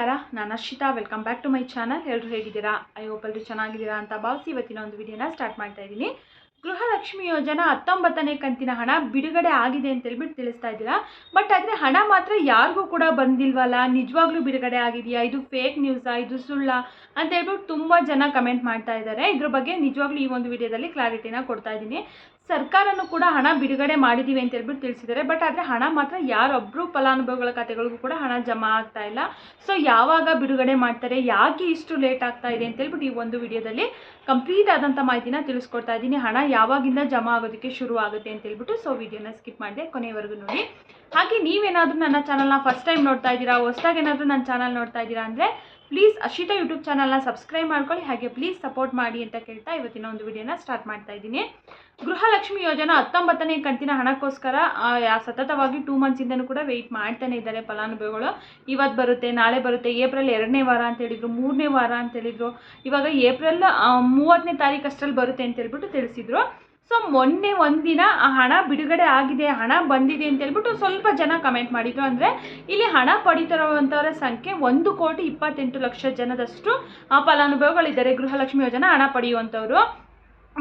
ನಮಸ್ಕಾರ, ನಾನು Arshitha. Welcome back to my channel ಎಲ್ಲರೂ ಹೇಗಿದ್ದೀರಾ? ಐ ಹೋಪ್ ಎಲ್ಲರೂ ಚೆನ್ನಾಗಿದ್ದೀರಾ ಅಂತ ಭಾವಿಸಿ ಇವತ್ತಿನ ಒಂದು ವಿಡಿಯೋನ ಸ್ಟಾರ್ಟ್ ಮಾಡ್ತಾ ಇದ್ದೀನಿ. ಗೃಹಲಕ್ಷ್ಮಿ ಯೋಜನಾ ಹತ್ತೊಂಬತ್ತನೇ ಕಂತಿನ ಹಣ ಬಿಡುಗಡೆ ಆಗಿದೆ ಅಂತ ಹೇಳ್ಬಿಟ್ಟು ತಿಳಿಸ್ತಾ ಇದ್ದೀರಾ? ಬಟ್ ಆದರೆ ಹಣ ಮಾತ್ರ ಯಾರಿಗೂ ಕೂಡ ಬಂದಿಲ್ವಲ್ಲ? ನಿಜವಾಗ್ಲೂ ಬಿಡುಗಡೆ ಆಗಿದೆಯಾ? ಇದು ಫೇಕ್ ನ್ಯೂಸಾ ಇದು ಸುಳ್ಳ ಅಂತ ಹೇಳ್ಬಿಟ್ಟು ತುಂಬ ಜನ ಕಮೆಂಟ್ ಮಾಡ್ತಾ ಇದ್ದಾರೆ. ಇದ್ರ ಬಗ್ಗೆ ನಿಜವಾಗ್ಲೂ ಈ ಒಂದು ವಿಡಿಯೋದಲ್ಲಿ ಕ್ಲಾರಿಟಿನ ಕೊಡ್ತಾ ಇದ್ದೀನಿ. ಸರ್ಕಾರನೂ ಕೂಡ ಹಣ ಬಿಡುಗಡೆ ಮಾಡಿದ್ದೀವಿ ಅಂತ ಹೇಳ್ಬಿಟ್ಟು ತಿಳಿಸಿದ್ದಾರೆ. ಬಟ್ ಆದರೆ ಹಣ ಮಾತ್ರ ಯಾರೊಬ್ಬರು ಫಲಾನುಭವಿಗಳ ಖಾತೆಗಳಿಗೂ ಕೂಡ ಹಣ ಜಮಾ ಆಗ್ತಾ ಇಲ್ಲ. ಸೊ ಯಾವಾಗ ಬಿಡುಗಡೆ ಮಾಡ್ತಾರೆ, ಯಾಕೆ ಇಷ್ಟು ಲೇಟ್ ಆಗ್ತಾ ಇದೆ ಅಂತ ಹೇಳ್ಬಿಟ್ಟು ಈ ಒಂದು ವಿಡಿಯೋದಲ್ಲಿ ಕಂಪ್ಲೀಟ್ ಆದಂಥ ಮಾಹಿತಿನ ತಿಳಿಸ್ಕೊಡ್ತಾ ಇದ್ದೀನಿ. ಹಣ ಯಾವಾಗಿಂದ ಜಮಾ ಆಗೋದಕ್ಕೆ ಶುರು ಆಗುತ್ತೆ ಅಂತ ಹೇಳ್ಬಿಟ್ಟು ಸೊ ವಿಡಿಯೋನ ಸ್ಕಿಪ್ ಮಾಡಿದೆ ಕೊನೆವರೆಗೂ ನೋಡಿ. ಹಾಗೆ ನೀವೇನಾದರೂ ನನ್ನ ಚಾನಲ್ನ ಫಸ್ಟ್ ಟೈಮ್ ನೋಡ್ತಾ ಇದ್ದೀರಾ, ಹೊಸ್ದಾಗಿ ಏನಾದರೂ ನನ್ನ ಚಾನಲ್ ನೋಡ್ತಾ ಇದ್ದೀರಾ ಅಂದರೆ ಪ್ಲೀಸ್ ಅಶಿತಾ ಯೂಟ್ಯೂಬ್ ಚಾನಲ್ನ ಸಬ್ಸ್ಕ್ರೈಬ್ ಮಾಡ್ಕೊಳ್ಳಿ. ಹಾಗೆ ಪ್ಲೀಸ್ ಸಪೋರ್ಟ್ ಮಾಡಿ ಅಂತ ಕೇಳ್ತಾ ಇವತ್ತಿನ ಒಂದು ವಿಡಿಯೋನ ಸ್ಟಾರ್ಟ್ ಮಾಡ್ತಾ ಇದ್ದೀನಿ. ಗೃಹಲಕ್ಷ್ಮಿ ಯೋಜನಾ ಹತ್ತೊಂಬತ್ತನೇ ಕಂತಿನ ಹಣಕ್ಕೋಸ್ಕರ ಸತತವಾಗಿ ಟೂ ಮಂತ್ಸಿಂದನೂ ಕೂಡ ವೆಯ್ಟ್ ಮಾಡ್ತಾನೆ ಇದ್ದಾರೆ ಫಲಾನುಭವಿಗಳು. ಇವತ್ತು ಬರುತ್ತೆ, ನಾಳೆ ಬರುತ್ತೆ, ಏಪ್ರಿಲ್ ಎರಡನೇ ವಾರ ಅಂತ ಹೇಳಿದ್ರು, ಮೂರನೇ ವಾರ ಅಂತ ಹೇಳಿದ್ರು. ಇವಾಗ ಏಪ್ರಿಲ್ ಮೂವತ್ತನೇ ತಾರೀಕು ಅಷ್ಟರಲ್ಲಿ ಬರುತ್ತೆ ಅಂತ ಹೇಳ್ಬಿಟ್ಟು ತಿಳಿಸಿದ್ರು. ಸೊ ಮೊನ್ನೆ ಒಂದಿನ ಆ ಹಣ ಬಿಡುಗಡೆ ಆಗಿದೆ, ಹಣ ಬಂದಿದೆ ಅಂತ ಹೇಳ್ಬಿಟ್ಟು ಸ್ವಲ್ಪ ಜನ ಕಮೆಂಟ್ ಮಾಡಿದ್ರು. ಅಂದರೆ ಇಲ್ಲಿ ಹಣ ಪಡಿತರುವಂಥವರ ಸಂಖ್ಯೆ ಒಂದು ಕೋಟಿ ಇಪ್ಪತ್ತೆಂಟು ಲಕ್ಷ ಜನದಷ್ಟು ಫಲಾನುಭವಿಗಳಿದ್ದಾರೆ. ಗೃಹಲಕ್ಷ್ಮಿ ಯೋಜನೆ ಹಣ ಪಡೆಯುವಂಥವ್ರು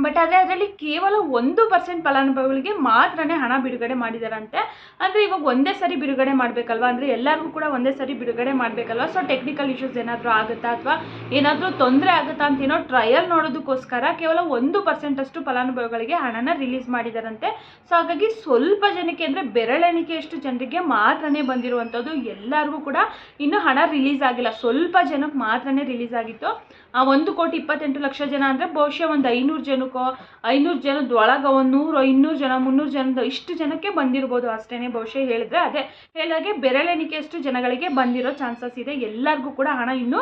ಬಟ್ ಆದರೆ ಅದರಲ್ಲಿ ಕೇವಲ ಒಂದು ಪರ್ಸೆಂಟ್ ಫಲಾನುಭವಿಗಳಿಗೆ ಮಾತ್ರನೇ ಹಣ ಬಿಡುಗಡೆ ಮಾಡಿದಾರಂತೆ. ಅಂದರೆ ಇವಾಗ ಒಂದೇ ಸರಿ ಬಿಡುಗಡೆ ಮಾಡಬೇಕಲ್ವ? ಅಂದರೆ ಎಲ್ಲರಿಗೂ ಕೂಡ ಒಂದೇ ಸರಿ ಬಿಡುಗಡೆ ಮಾಡಬೇಕಲ್ವಾ? ಸೊ ಟೆಕ್ನಿಕಲ್ ಇಶ್ಯೂಸ್ ಏನಾದರೂ ಆಗುತ್ತಾ ಅಥವಾ ಏನಾದರೂ ತೊಂದರೆ ಆಗುತ್ತಾ ಅಂತ ಏನೋ ಟ್ರಯಲ್ ನೋಡೋದಕ್ಕೋಸ್ಕರ ಕೇವಲ ಒಂದು ಪರ್ಸೆಂಟಷ್ಟು ಫಲಾನುಭವಿಗಳಿಗೆ ಹಣನ ರಿಲೀಸ್ ಮಾಡಿದಾರಂತೆ. ಸೊ ಹಾಗಾಗಿ ಸ್ವಲ್ಪ ಜನಕ್ಕೆ ಅಂದರೆ ಬೆರಳೆಣಿಕೆಯಷ್ಟು ಜನರಿಗೆ ಮಾತ್ರನೇ ಬಂದಿರುವಂಥದ್ದು. ಎಲ್ಲರಿಗೂ ಕೂಡ ಇನ್ನೂ ಹಣ ರಿಲೀಸ್ ಆಗಿಲ್ಲ. ಸ್ವಲ್ಪ ಜನಕ್ಕೆ ಮಾತ್ರನೇ ರಿಲೀಸ್ ಆಗಿತ್ತು. ಆ ಒಂದು ಕೋಟಿ ಇಪ್ಪತ್ತೆಂಟು ಲಕ್ಷ ಜನ ಅಂದರೆ ಬಹುಶಃ ಒಂದು ಐನೂರು ಜನಕ್ಕೋ ಐನೂರು ಜನದ ಒಳಗೆ ಒಂದು ನೂರು, ಇನ್ನೂರು ಜನ, ಮುನ್ನೂರು ಜನದ ಇಷ್ಟು ಜನಕ್ಕೆ ಬಂದಿರ್ಬೋದು ಅಷ್ಟೇ ಬಹುಶಃ ಹೇಳಿದ್ರೆ ಅದೇ. ಹೇಳಿದಾಗೆ ಬೆರಳೆಣಿಕೆಯಷ್ಟು ಜನಗಳಿಗೆ ಬಂದಿರೋ ಚಾನ್ಸಸ್ ಇದೆ. ಎಲ್ಲರಿಗೂ ಕೂಡ ಹಣ ಇನ್ನೂ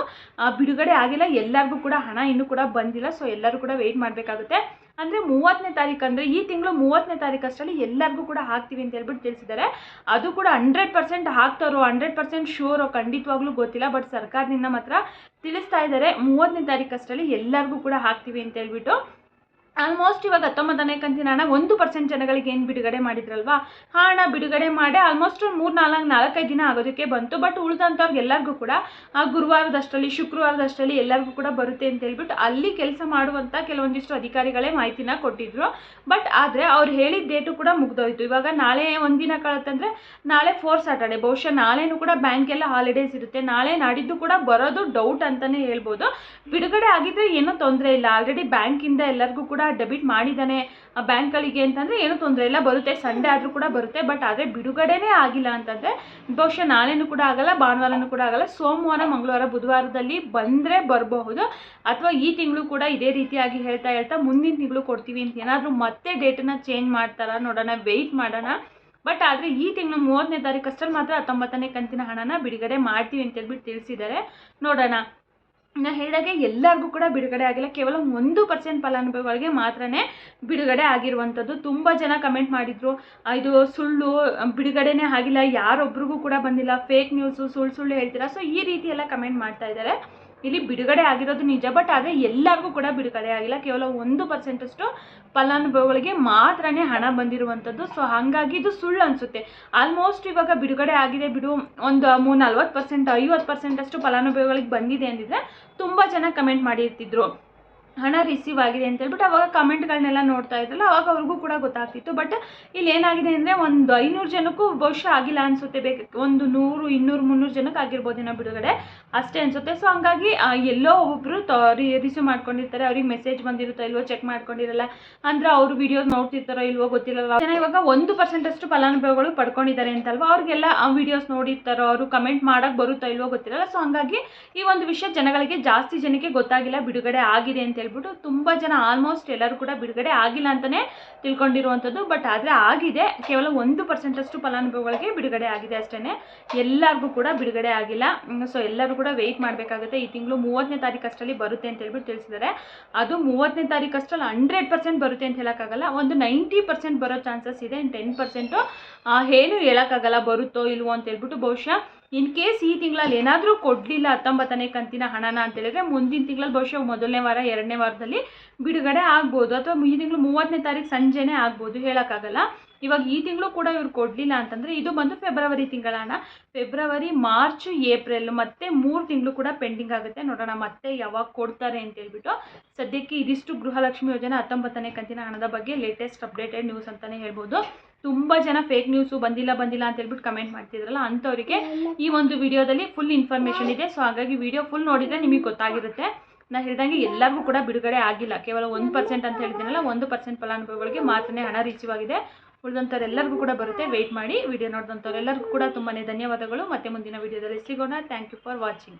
ಬಿಡುಗಡೆ ಆಗಿಲ್ಲ. ಎಲ್ಲರಿಗೂ ಕೂಡ ಹಣ ಇನ್ನೂ ಕೂಡ ಬಂದಿಲ್ಲ. ಸೊ ಎಲ್ಲರೂ ಕೂಡ ವೆಯ್ಟ್ ಮಾಡಬೇಕಾಗುತ್ತೆ. ಅಂದರೆ ಮೂವತ್ತನೇ ತಾರೀಕು ಅಂದರೆ ಈ ತಿಂಗಳು ಮೂವತ್ತನೇ ತಾರೀಕು ಅಷ್ಟರಲ್ಲಿ ಎಲ್ಲರಿಗೂ ಕೂಡ ಹಾಕ್ತೀವಿ ಅಂತ ಹೇಳ್ಬಿಟ್ಟು ತಿಳಿಸಿದ್ದಾರೆ. ಅದು ಕೂಡ ಹಂಡ್ರೆಡ್ ಪರ್ಸೆಂಟ್ ಹಾಕ್ತಾರೋ ಹಂಡ್ರೆಡ್ ಪರ್ಸೆಂಟ್ ಶೂರೋ ಖಂಡಿತವಾಗ್ಲೂ ಗೊತ್ತಿಲ್ಲ. ಬಟ್ ಸರ್ಕಾರದಿಂದ ಮಾತ್ರ ತಿಳಿಸ್ತಾ ಇದ್ದಾರೆ. ಮೂವತ್ತನೇ ತಾರೀಕು ಅಷ್ಟರಲ್ಲಿ ಎಲ್ಲರಿಗೂ ಕೂಡ ಹಾಕ್ತೀವಿ ಅಂತ ಹೇಳ್ಬಿಟ್ಟು. ಆಲ್ಮೋಸ್ಟ್ ಇವಾಗ ಹತ್ತೊಂಬತ್ತನೇ ಕಂತಿನ ಹಣ ಒಂದು ಪರ್ಸೆಂಟ್ ಜನಗಳಿಗೆ ಏನು ಬಿಡುಗಡೆ ಮಾಡಿದ್ರಲ್ವಾ? ಆ ಹಣ ಬಿಡುಗಡೆ ಮಾಡಿ ಆಲ್ಮೋಸ್ಟ್ ಒಂದು ಮೂರು ನಾಲ್ಕು ನಾಲ್ಕೈದು ದಿನ ಆಗೋದಕ್ಕೆ ಬಂತು. ಬಟ್ ಉಳಿದಂಥವ್ರಿಗೆ ಎಲ್ಲರಿಗೂ ಕೂಡ, ಆ ಗುರುವಾರದಷ್ಟರಲ್ಲಿ, ಶುಕ್ರವಾರದಷ್ಟರಲ್ಲಿ ಎಲ್ಲರಿಗೂ ಕೂಡ ಬರುತ್ತೆ ಅಂತ ಹೇಳ್ಬಿಟ್ಟು ಅಲ್ಲಿ ಕೆಲಸ ಮಾಡುವಂಥ ಕೆಲವೊಂದಿಷ್ಟು ಅಧಿಕಾರಿಗಳೇ ಮಾಹಿತಿನ ಕೊಟ್ಟಿದ್ರು. ಬಟ್ ಆದರೆ ಅವ್ರು ಹೇಳಿದ ಡೇಟು ಕೂಡ ಮುಗ್ದೋಯ್ತು. ಇವಾಗ ನಾಳೆ ಒಂದಿನ ಕಳತ್ತಂದರೆ ನಾಳೆ ಫೋರ್ ಸ್ಯಾಟರ್ಡೆ ಬಹುಶಃ ನಾಳೆನೂ ಕೂಡ ಬ್ಯಾಂಕ್ ಎಲ್ಲ ಹಾಲಿಡೇಸ್ ಇರುತ್ತೆ. ನಾಳೆ ನಾಡಿದ್ದು ಕೂಡ ಬರೋದು ಡೌಟ್ ಅಂತಲೇ ಹೇಳ್ಬೋದು. ಬಿಡುಗಡೆ ಆಗಿದ್ರೆ ಏನೂ ತೊಂದರೆ ಇಲ್ಲ. ಆಲ್ರೆಡಿ ಬ್ಯಾಂಕಿಂದ ಎಲ್ಲರಿಗೂ ಕೂಡ ಡೆಬಿಟ್ ಮಾಡಿದ್ದಾನೆ. ಬ್ಯಾಂಕ್ಗಳಿಗೆ ಅಂತಂದರೆ ಏನೂ ತೊಂದರೆ ಇಲ್ಲ, ಬರುತ್ತೆ. ಸಂಡೇ ಆದರೂ ಕೂಡ ಬರುತ್ತೆ. ಬಟ್ ಆದರೆ ಬಿಡುಗಡೆನೇ ಆಗಿಲ್ಲ ಅಂತಂದರೆ, ಬಹುಶಃ ನಾಳೆನೂ ಕೂಡ ಆಗಲ್ಲ, ಭಾನುವಾರನೂ ಕೂಡ ಆಗಲ್ಲ. ಸೋಮವಾರ, ಮಂಗಳವಾರ, ಬುಧವಾರದಲ್ಲಿ ಬಂದರೆ ಬರಬಹುದು. ಅಥವಾ ಈ ತಿಂಗಳು ಕೂಡ ಇದೇ ರೀತಿಯಾಗಿ ಹೇಳ್ತಾ ಹೇಳ್ತಾ ಮುಂದಿನ ತಿಂಗಳು ಕೊಡ್ತೀವಿ ಅಂತ ಏನಾದರೂ ಮತ್ತೆ ಡೇಟನ್ನು ಚೇಂಜ್ ಮಾಡ್ತಾರಾ ನೋಡೋಣ ವೆಯ್ಟ್ ಮಾಡೋಣ. ಬಟ್ ಆದರೆ ಈ ತಿಂಗಳು ಮೂವತ್ತನೇ ತಾರೀಕು ಅಷ್ಟರಲ್ಲಿ ಮಾತ್ರ ಹತ್ತೊಂಬತ್ತನೇ ಕಂತಿನ ಹಣನ ಬಿಡುಗಡೆ ಮಾಡ್ತೀವಿ ಅಂತ ಹೇಳ್ಬಿಟ್ಟು ತಿಳಿಸಿದ್ದಾರೆ. ನೋಡೋಣ. ನಾ ಹೇಳಿದಾಗೆ ಎಲ್ಲರಿಗೂ ಕೂಡ ಬಿಡುಗಡೆ ಆಗಿಲ್ಲ. ಕೇವಲ ಒಂದು ಪರ್ಸೆಂಟ್ ಫಲಾನುಭವಿಗಳಿಗೆ ಮಾತ್ರನೇ ಬಿಡುಗಡೆ ಆಗಿರುವಂಥದ್ದು ತುಂಬ ಜನ ಕಮೆಂಟ್ ಮಾಡಿದರು. ಇದು ಸುಳ್ಳು, ಬಿಡುಗಡೆನೇ ಆಗಿಲ್ಲ. ಯಾರೊಬ್ರಿಗೂ ಕೂಡ ಬಂದಿಲ್ಲ. ಫೇಕ್ ನ್ಯೂಸು ಸುಳ್ಳು ಸುಳ್ಳು ಹೇಳ್ತೀರಾ? ಸೊ ಈ ರೀತಿ ಎಲ್ಲ ಕಮೆಂಟ್ ಮಾಡ್ತಾ ಇದ್ದಾರೆ. ಇಲ್ಲಿ ಬಿಡುಗಡೆ ಆಗಿರೋದು ನಿಜ ಬಟ್ ಆದರೆ ಎಲ್ಲರಿಗೂ ಕೂಡ ಬಿಡುಗಡೆ ಆಗಿಲ್ಲ. ಕೇವಲ ಒಂದು ಪರ್ಸೆಂಟಷ್ಟು ಫಲಾನುಭವಿಗಳಿಗೆ ಮಾತ್ರನೇ ಹಣ ಬಂದಿರುವಂಥದ್ದು ಸೊ ಹಾಗಾಗಿ ಇದು ಸುಳ್ಳು ಅನಿಸುತ್ತೆ. ಆಲ್ಮೋಸ್ಟ್ ಇವಾಗ ಬಿಡುಗಡೆ ಆಗಿದೆ ಬಿಡು, ಒಂದು ಮೂ ನಲ್ವತ್ತು ಪರ್ಸೆಂಟ್ ಐವತ್ತು ಪರ್ಸೆಂಟಷ್ಟು ಫಲಾನುಭವಿಗಳಿಗೆ ಬಂದಿದೆ ಅಂದಿದ್ರೆ ತುಂಬ ಜನ ಕಮೆಂಟ್ ಮಾಡಿರ್ತಿದ್ರು. ಹಣ ರಿಸೀವ್ ಆಗಿದೆ ಅಂತ ಹೇಳ್ಬಿಟ್ಟು ಅವಾಗ ಕಮೆಂಟ್ಗಳನ್ನೆಲ್ಲ ನೋಡ್ತಾ ಇದ್ರಲ್ಲ, ಅವಾಗ ಅವ್ರಿಗೂ ಕೂಡ ಗೊತ್ತಾಗ್ತಿತ್ತು. ಬಟ್ ಇಲ್ಲಿ ಏನಾಗಿದೆ ಅಂದರೆ ಒಂದು ಐನೂರು ಜನಕ್ಕೂ ಬಹುಶಃ ಆಗಿಲ್ಲ ಅನಿಸುತ್ತೆ. ಬೇಕು ಒಂದು ನೂರು, ಇನ್ನೂರು, ಮುನ್ನೂರು ಜನಕ್ಕೆ ಆಗಿರ್ಬೋದೇನೋ ಬಿಡುಗಡೆ. ಅಷ್ಟೇ ಅನಿಸುತ್ತೆ. ಸೊ ಹಂಗಾಗಿ ಎಲ್ಲೋ ಒಬ್ಬೊಬ್ಬರು ರಿಸೀವ್ ಮಾಡ್ಕೊಂಡಿರ್ತಾರೆ. ಅವ್ರಿಗೆ ಮೆಸೇಜ್ ಬಂದಿರುತ್ತೋ ಇಲ್ವೋ ಚೆಕ್ ಮಾಡ್ಕೊಂಡಿರಲ್ಲ. ಅಂದ್ರೆ ಅವ್ರು ವಿಡಿಯೋಸ್ ನೋಡ್ತಿರ್ತಾರೋ ಇಲ್ವೋ ಗೊತ್ತಿರಲ್ಲ. ಜನ ಇವಾಗ ಒಂದು ಪರ್ಸೆಂಟ್ ಅಷ್ಟು ಫಲಾನುಭವಿಗಳು ಪಡ್ಕೊಂಡಿದ್ದಾರೆ ಅಂತಲ್ವಾ. ಅವ್ರಿಗೆಲ್ಲ ವಿಡಿಯೋಸ್ ನೋಡಿರ್ತಾರೋ, ಅವರು ಕಮೆಂಟ್ ಮಾಡೋಕ್ಕೆ ಬರುತ್ತೋ ಇಲ್ವೋ ಗೊತ್ತಿರಲ್ಲ. ಸೊ ಹಂಗಾಗಿ ಈ ಒಂದು ವಿಷಯ ಜನಗಳಿಗೆ ಜಾಸ್ತಿ ಜನಕ್ಕೆ ಗೊತ್ತಾಗಿಲ್ಲ, ಬಿಡುಗಡೆ ಆಗಿದೆ ಅಂತ ಹೇಳ್ಬಿಟ್ಟು ತುಂಬ ಜನ ಆಲ್ಮೋಸ್ಟ್ ಎಲ್ಲರೂ ಕೂಡ ಬಿಡುಗಡೆ ಆಗಿಲ್ಲ ಅಂತಲೇ ತಿಳ್ಕೊಂಡಿರುವಂಥದ್ದು ಬಟ್ ಆದರೆ ಆಗಿದೆ. ಕೇವಲ ಒಂದು ಪರ್ಸೆಂಟಷ್ಟು ಫಲಾನುಭವಿಗಳಿಗೆ ಬಿಡುಗಡೆ ಆಗಿದೆ ಅಷ್ಟೇ ಎಲ್ಲರಿಗೂ ಕೂಡ ಬಿಡುಗಡೆ ಆಗಿಲ್ಲ. ಸೊ ಎಲ್ಲರೂ ಕೂಡ ವೆಯ್ಟ್ ಮಾಡಬೇಕಾಗುತ್ತೆ. ಈ ತಿಂಗಳು ಮೂವತ್ತನೇ ತಾರೀಕು ಅಷ್ಟರಲ್ಲಿ ಬರುತ್ತೆ ಅಂತ ಹೇಳ್ಬಿಟ್ಟು ತಿಳಿಸಿದ್ದಾರೆ. ಅದು ಮೂವತ್ತನೇ ತಾರೀಕು ಅಷ್ಟರಲ್ಲಿ ಹಂಡ್ರೆಡ್ ಪರ್ಸೆಂಟ್ ಬರುತ್ತೆ ಅಂತ ಹೇಳೋಕ್ಕಾಗಲ್ಲ. ಒಂದು ನೈಂಟಿ ಪರ್ಸೆಂಟ್ ಬರೋ ಚಾನ್ಸಸ್ ಇದೆ ಟೆನ್ ಪರ್ಸೆಂಟು ಏನು ಹೇಳೋಕ್ಕಾಗಲ್ಲ ಬರುತ್ತೋ ಇಲ್ವೋ ಅಂತ ಹೇಳ್ಬಿಟ್ಟು ಬಹುಶಃ ಇನ್ ಕೇಸ್ ಈ ತಿಂಗಳಲ್ಲಿ ಏನಾದರೂ ಕೊಡಲಿಲ್ಲ ಹತ್ತೊಂಬತ್ತನೇ ಕಂತಿನ ಹಣನ ಅಂತ ಹೇಳಿದ್ರೆ ಮುಂದಿನ ತಿಂಗಳಲ್ಲಿ ಬಹುಶಃ ಮೊದಲನೇ ವಾರ, ಎರಡನೇ ವಾರದಲ್ಲಿ ಬಿಡುಗಡೆ ಆಗ್ಬೋದು. ಅಥವಾ ಈ ತಿಂಗಳು ಮೂವತ್ತನೇ ತಾರೀಕು ಸಂಜೆನೇ ಆಗ್ಬೋದು ಹೇಳೋಕ್ಕಾಗಲ್ಲ. ಇವಾಗ ಈ ತಿಂಗಳು ಕೂಡ ಇವ್ರು ಕೊಡಲಿಲ್ಲ ಅಂತಂದರೆ ಇದು ಬಂದು ಫೆಬ್ರವರಿ ತಿಂಗಳ ಹಣ. ಫೆಬ್ರವರಿ, ಮಾರ್ಚ್, ಏಪ್ರಿಲ್ ಮತ್ತೆ ಮೂರು ತಿಂಗಳು ಕೂಡ ಪೆಂಡಿಂಗ್ ಆಗುತ್ತೆ. ನೋಡೋಣ ಮತ್ತೆ ಯಾವಾಗ ಕೊಡ್ತಾರೆ ಅಂತ ಹೇಳ್ಬಿಟ್ಟು ಸದ್ಯಕ್ಕೆ ಇದಿಷ್ಟು ಗೃಹಲಕ್ಷ್ಮಿ ಯೋಜನೆ ಹತ್ತೊಂಬತ್ತನೇ ಕಂತಿನ ಹಣದ ಬಗ್ಗೆ ಲೇಟೆಸ್ಟ್ ಅಪ್ಡೇಟೆಡ್ ನ್ಯೂಸ್ ಅಂತಲೇ ಹೇಳ್ಬೋದು. ತುಂಬ ಜನ ಫೇಕ್ ನ್ಯೂಸು ಬಂದಿಲ್ಲ ಬಂದಿಲ್ಲ ಅಂತ ಹೇಳ್ಬಿಟ್ಟು ಕಮೆಂಟ್ ಮಾಡ್ತಿದ್ರಲ್ಲ ಅಂಥವರಿಗೆ ಈ ಒಂದು ವಿಡಿಯೋದಲ್ಲಿ ಫುಲ್ ಇನ್ಫಾರ್ಮೇಷನ್ ಇದೆ. ಸೊ ಹಾಗಾಗಿ ವಿಡಿಯೋ ಫುಲ್ ನೋಡಿದರೆ ನಿಮಗೆ ಗೊತ್ತಾಗಿರುತ್ತೆ. ನಾನು ಹೇಳಿದಂಗೆ ಎಲ್ಲರಿಗೂ ಕೂಡ ಬಿಡುಗಡೆ ಆಗಿಲ್ಲ. ಕೇವಲ ಒಂದು ಪರ್ಸೆಂಟ್ ಅಂತ ಹೇಳಿದ್ದೀನಲ್ಲ, ಒಂದು ಪರ್ಸೆಂಟ್ ಫಲಾನುಭವಿಗಳಿಗೆ ಮಾತ್ರನೇ ಹಣ ಆಗಿದೆ ಉಳಿದಂಥವ್ರೆಲ್ಲರಿಗೂ ಕೂಡ ಬರುತ್ತೆ. ವೆಯ್ಟ್ ಮಾಡಿ ವಿಡಿಯೋ ನೋಡಿದಂಥವ್ರೆಲ್ಲರಿಗೂ ಕೂಡ ತುಂಬಾ ಧನ್ಯವಾದಗಳು. ಮತ್ತೆ ಮುಂದಿನ ವಿಡಿಯೋದಲ್ಲಿ ಸಿಗೋಣ. Thank you for watching